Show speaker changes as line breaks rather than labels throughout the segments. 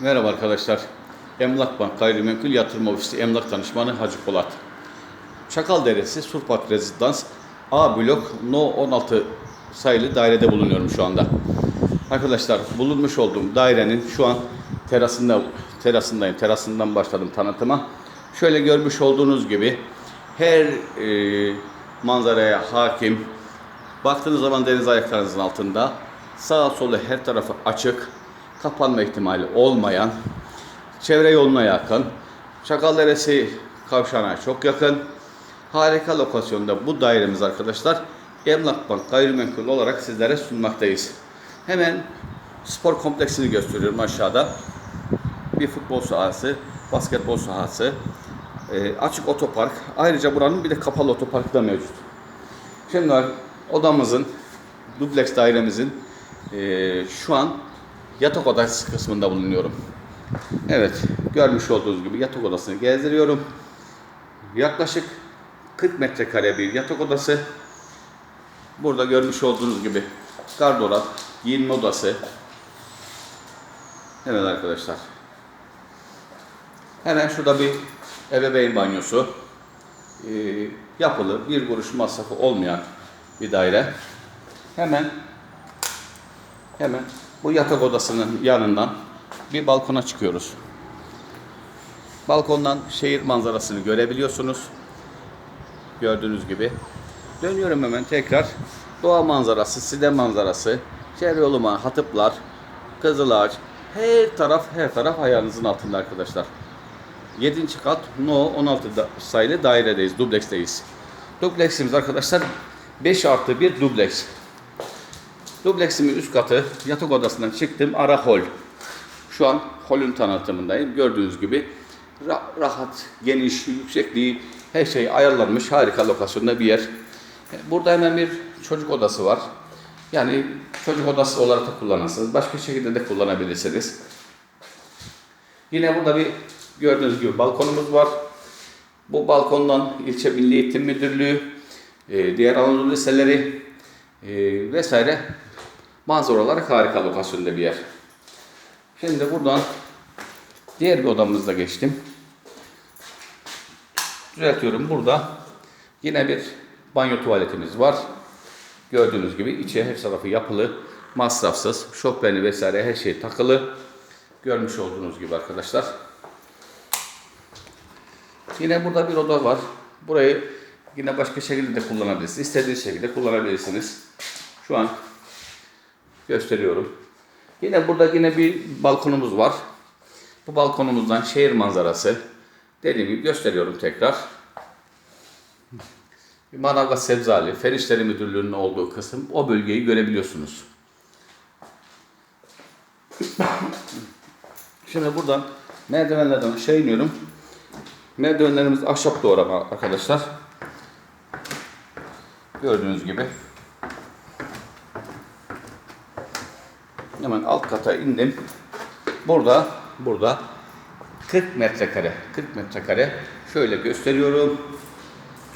Merhaba arkadaşlar. Emlak Bank Gayrimenkul Yatırım Ofisi Emlak Danışmanı Hacı Polat. Çakal Deresi Surpak Rezidans A blok No 16 sayılı dairede bulunuyorum şu anda. Arkadaşlar bulunmuş olduğum dairenin şu an terasında terasındayım. Terasından başladım tanıtıma. Şöyle görmüş olduğunuz gibi her e, manzaraya hakim. Baktığınız zaman deniz ayaklarınızın altında. Sağa sola her tarafı açık. Kapanma ihtimali olmayan. Çevre yoluna yakın. Çakal Deresi kavşağına çok yakın. Harika lokasyonda bu dairemiz arkadaşlar. Emlak Bank gayrimenkul olarak sizlere sunmaktayız. Hemen spor kompleksini gösteriyorum aşağıda. Bir futbol sahası, basketbol sahası, e, açık otopark. Ayrıca buranın bir de kapalı otoparkı da mevcut. Şimdi odamızın, dubleks dairemizin e, şu an yatak odası kısmında bulunuyorum. Evet, görmüş olduğunuz gibi yatak odasını gezdiriyorum. Yaklaşık 40 metrekare bir yatak odası. Burada görmüş olduğunuz gibi gardırop, giyinme odası. Evet arkadaşlar. Hemen şurada bir ebeveyn banyosu. Ee, yapılı, bir kuruş masrafı olmayan bir daire. Hemen hemen bu yatak odasının yanından bir balkona çıkıyoruz. Balkondan şehir manzarasını görebiliyorsunuz. Gördüğünüz gibi. Dönüyorum hemen tekrar. Doğa manzarası, side manzarası, çevre yoluma, hatıplar, kızılağaç, her taraf her taraf ayağınızın altında arkadaşlar. 7. kat No 16 da- sayılı dairedeyiz, dubleksteyiz. Dubleksimiz arkadaşlar 5 artı 1 dubleks. Dubleksimin üst katı yatak odasından çıktım ara hol. Şu an holün tanıtımındayım. Gördüğünüz gibi ra- rahat, geniş, yüksekliği her şey ayarlanmış harika lokasyonda bir yer. Burada hemen bir çocuk odası var. Yani çocuk odası olarak da kullanırsınız. Başka şekilde de kullanabilirsiniz. Yine burada bir gördüğünüz gibi balkonumuz var. Bu balkondan ilçe Milli Eğitim Müdürlüğü, e, diğer Anadolu liseleri e, vesaire manzara olarak harika lokasyonda bir yer. Şimdi buradan diğer bir odamızda geçtim. Düzeltiyorum. Burada yine bir banyo tuvaletimiz var. Gördüğünüz gibi içi her tarafı yapılı, masrafsız, şofbeni vesaire her şey takılı. Görmüş olduğunuz gibi arkadaşlar. Yine burada bir oda var. Burayı yine başka şekilde de kullanabilirsiniz. İstediğiniz şekilde kullanabilirsiniz. Şu an gösteriyorum. Yine burada yine bir balkonumuz var. Bu balkonumuzdan şehir manzarası. Dediğim gibi gösteriyorum tekrar. Manavgat Sebzali, Fen İşleri Müdürlüğü'nün olduğu kısım. O bölgeyi görebiliyorsunuz. Şimdi buradan merdivenlerden aşağı iniyorum. Merdivenlerimiz ahşap doğrama arkadaşlar. Gördüğünüz gibi. Hemen alt kata indim. Burada, burada 40 metrekare, 40 metrekare şöyle gösteriyorum.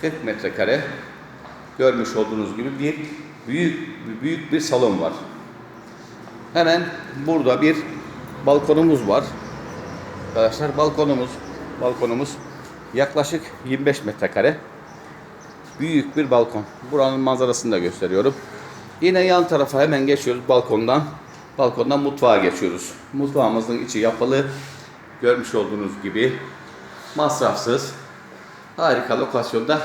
40 metrekare görmüş olduğunuz gibi bir büyük büyük bir salon var. Hemen burada bir balkonumuz var. Arkadaşlar balkonumuz balkonumuz yaklaşık 25 metrekare. Büyük bir balkon. Buranın manzarasını da gösteriyorum. Yine yan tarafa hemen geçiyoruz balkondan. Balkondan mutfağa geçiyoruz. Mutfağımızın içi yapılı. Görmüş olduğunuz gibi masrafsız. Harika lokasyonda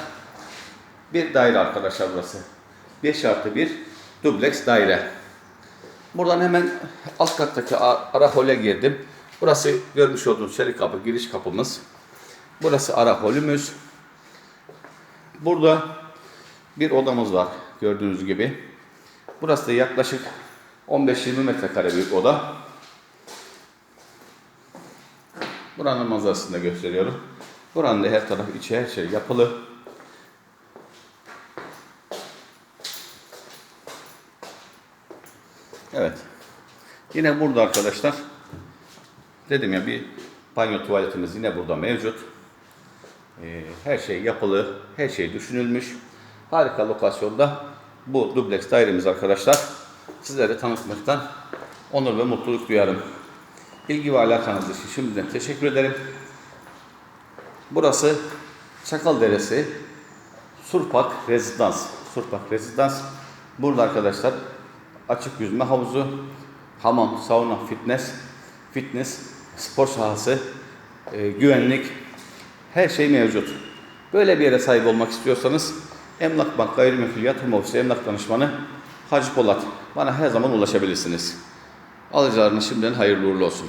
bir daire arkadaşlar burası. 5 artı 1 dubleks daire. Buradan hemen alt kattaki ara hole girdim. Burası görmüş olduğunuz çelik kapı giriş kapımız. Burası ara holümüz. Burada bir odamız var gördüğünüz gibi. Burası da yaklaşık 15-20 metrekare bir oda. Buranın manzarasını da gösteriyorum. Buranın da her tarafı içi her şey yapılı. Evet. Yine burada arkadaşlar dedim ya bir banyo tuvaletimiz yine burada mevcut. Ee, her şey yapılı, her şey düşünülmüş. Harika lokasyonda bu dubleks dairemiz arkadaşlar. Sizlere tanıtmaktan onur ve mutluluk duyarım. ilgi ve alakanız için şimdiden teşekkür ederim. Burası Çakalderesi Surpak Rezidans. Surpak Rezidans. Burada arkadaşlar açık yüzme havuzu, hamam, sauna, fitness, fitness, spor sahası, e, güvenlik, her şey mevcut. Böyle bir yere sahip olmak istiyorsanız Emlak Bank Gayrimenkul Yatırım Ofisi Emlak Danışmanı Hacı Polat. Bana her zaman ulaşabilirsiniz. Alıcılarına şimdiden hayırlı uğurlu olsun.